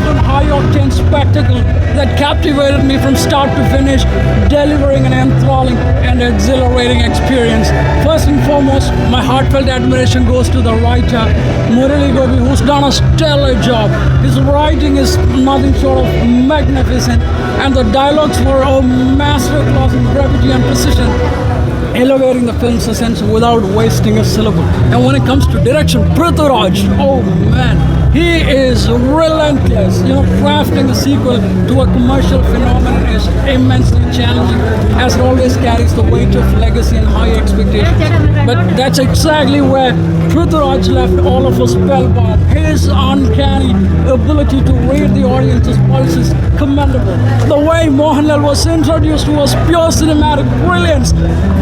craft high-octane spectacle that captivated me from start to finish, delivering an enthralling and exhilarating experience. First and foremost, my heartfelt admiration goes to the writer, Murali Gopi, who's done a stellar job. His writing is nothing short of magnificent, and the dialogues were a masterclass in brevity and precision elevating the film's essence without wasting a syllable. And when it comes to direction, Prithviraj, oh man, he is relentless. You know, crafting a sequel to a commercial phenomenon is immensely challenging, as it always carries the weight of legacy and high expectations. But that's exactly where Prithviraj left all of us spellbound. His uncanny ability to read the audience's pulses commendable. The way Mohanlal was introduced to was pure cinematic brilliance,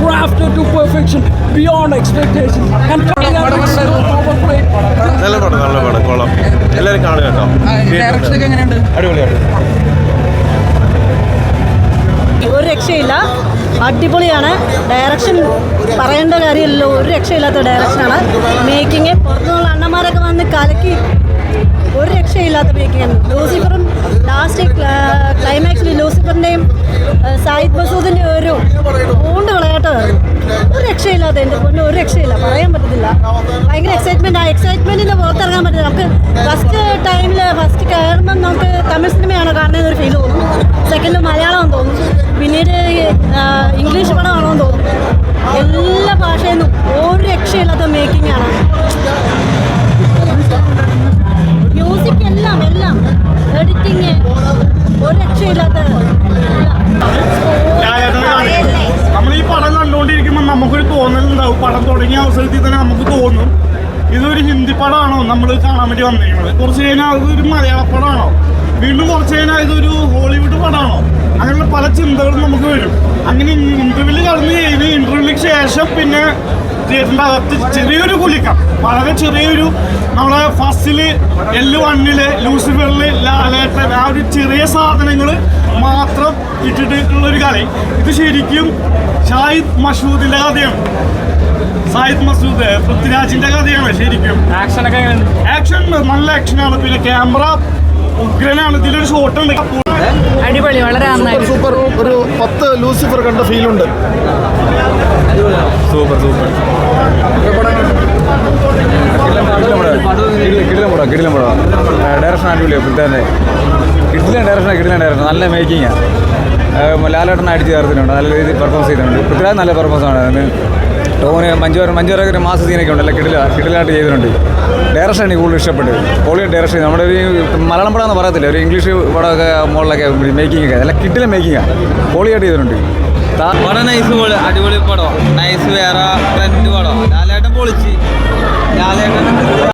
crafted to perfection beyond expectation. And നല്ല പടം നല്ല പടം. കൊള്ളാം. എല്ലാവരും കാണുക കേട്ടോ. അടിപൊളിയാണ് ഒരു രക്ഷയില്ല. അടിപൊളിയാണ്. ഡയറക്ഷൻ പറയേണ്ട കാര്യമില്ലല്ലോ. ഒരു രക്ഷയില്ലാത്ത ഡയറക്ഷനാണ് മേക്കിങ് പുറത്തുനിന്നുള്ള അണ്ണന്മാരൊക്കെ വന്ന് കലക്കി. ഒരു രക്ഷയില്ലാത്ത മേക്കിംഗ് ലൂസിഫറും ലാസ്റ്റ് ക്ലൈമാക്സിൽ ലൂസിഫറിന്റെയും രക്ഷയില്ലാത്ത എന്റെ പൊന്നെ ഒരു രക്ഷയില്ല. പറയാൻ പറ്റത്തില്ല. ഭയങ്കര എക്സൈറ്റ്മെന്റ് ആ എക്സൈറ്റ്മെന്റിന്റെ പുറത്തിറങ്ങാൻ പറ്റില്ല. നമുക്ക് ഫസ്റ്റ് ടൈമിൽ ഫസ്റ്റ് കയറുമ്പം പടം തുടങ്ങിയ അവസരത്തിൽ തന്നെ നമുക്ക് തോന്നും ഇതൊരു ഹിന്ദി പടമാണോ നമ്മൾ കാണാൻ വേണ്ടി വന്നിരിക്കുന്നത്. കുറച്ച് കഴിഞ്ഞാൽ അതൊരു മലയാള പടമാണോ? വീണ്ടും കുറച്ച് കഴിഞ്ഞാൽ ഇതൊരു ഹോളിവുഡ് പടമാണോ? അങ്ങനെയുള്ള പല ചിന്തകളും നമുക്ക് വരും. അങ്ങനെ ഇന്റർവ്യൂവിൽ കടന്നു കഴിഞ്ഞ് ഇന്റർവ്യൂവിന് ശേഷം പിന്നെ തിയേറ്ററിന്റെ അകത്ത് ചെറിയൊരു കുലിക്കം. വളരെ ചെറിയൊരു നമ്മളെ ഫസ്റ്റിൽ എൽ വണ്ണിൽ ലൂസിഫറിൽ ലാലേട്ടൻ ആ ഒരു ചെറിയ സാധനങ്ങൾ മാത്രം ഇട്ടിട്ടുള്ള ഒരു കളി. ഇത് ശരിക്കും ഷാഹിദ് മഷൂദിന്റെ കഥയാണ്. സാഹിദ് മസൂദ് പൃഥ്വിരാജിന്റെ കഥയാണ് ശരിക്കും. ആക്ഷൻ ഒക്കെ ആക്ഷൻ നല്ല ആക്ഷനാണ് പിന്നെ ക്യാമറ ഉഗ്രനാണ്. ഇതിലൊരു ഷോട്ട് ഉണ്ട്. അടിപൊളി. വളരെ നന്നായി. സൂപ്പർ ഒരു പത്ത് ലൂസിഫർ കണ്ട ഫീൽ ഫീലുണ്ട് സൂപ്പർ സൂപ്പർ കിടിലം പടം. കിടിലം പടം ഡയറക്ഷൻ അടിപൊളിയാണ് പുള്ളിത്തന്നെ കിടിലൻ ഡയറക്ഷൻ കിടിലൻ ഡയറക്ഷൻ നല്ല മേക്കിങ്ങാണ് ലാലേട്ടൻ അടിച്ച് ചേർത്തിട്ടുണ്ട്. നല്ല രീതിയിൽ പെർഫോമൻസ് ചെയ്തിട്ടുണ്ട്. പൃഥ്വിരാജ് നല്ല പെർഫോമൻസ് ആണ്. അതിന് ടോന് മഞ്ജു മഞ്ജുവരൊക്കെ ഒരു മാസ സീനൊക്കെ ഉണ്ടല്ലോ കിടില കിടിലായിട്ട് ചെയ്തിട്ടുണ്ട്. ഡയറക്ഷൻ എനിക്ക് കൂടുതൽ ഇഷ്ടപ്പെട്ടു. പൊളി ഡയറക്ഷൻ. നമ്മുടെ ഒരു മലയാളം പടം എന്ന് പറയത്തില്ല. ഒരു ഇംഗ്ലീഷ് പടമൊക്കെ മുകളിലൊക്കെ മേക്കിംഗ് ഒക്കെ. അല്ല കിട്ടിലെ മേക്കിംഗ് ആണ് പോളിയായിട്ട് ചെയ്തിട്ടുണ്ട്. നൈസ് അടിപൊളി പടം നൈസ് വേറെ ട്രെൻഡ് പടം ലാലേട്ടൻ പൊളിച്ച്. ലാലേട്ടൻ